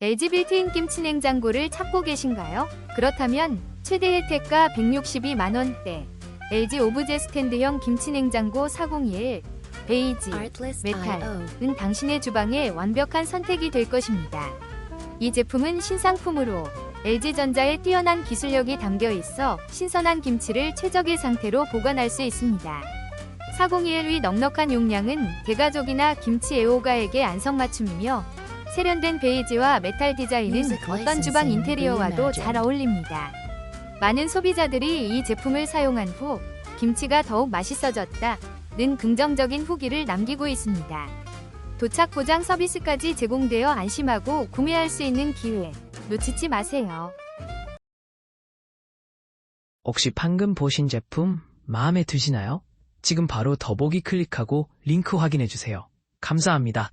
LG 빌트인 김치 냉장고를 찾고 계신가요? 그렇다면 최대 혜택가 162만 원대 LG 오브제 스탠드형 김치 냉장고 401 베이지 메탈은 당신의 주방의 완벽한 선택이 될 것입니다. 이 제품은 신상품으로 LG전자의 뛰어난 기술력이 담겨 있어 신선한 김치를 최적의 상태로 보관할 수 있습니다. 401의 넉넉한 용량은 대가족이나 김치 애호가에게 안성맞춤이며 세련된 베이지와 메탈 디자인은 어떤 주방 인테리어와도 잘 어울립니다. 많은 소비자들이 이 제품을 사용한 후 김치가 더욱 맛있어졌다 는 긍정적인 후기를 남기고 있습니다. 도착 보장 서비스까지 제공되어 안심하고 구매할 수 있는 기회 놓치지 마세요. 혹시 방금 보신 제품 마음에 드시나요? 지금 바로 더보기 클릭하고 링크 확인해 주세요. 감사합니다.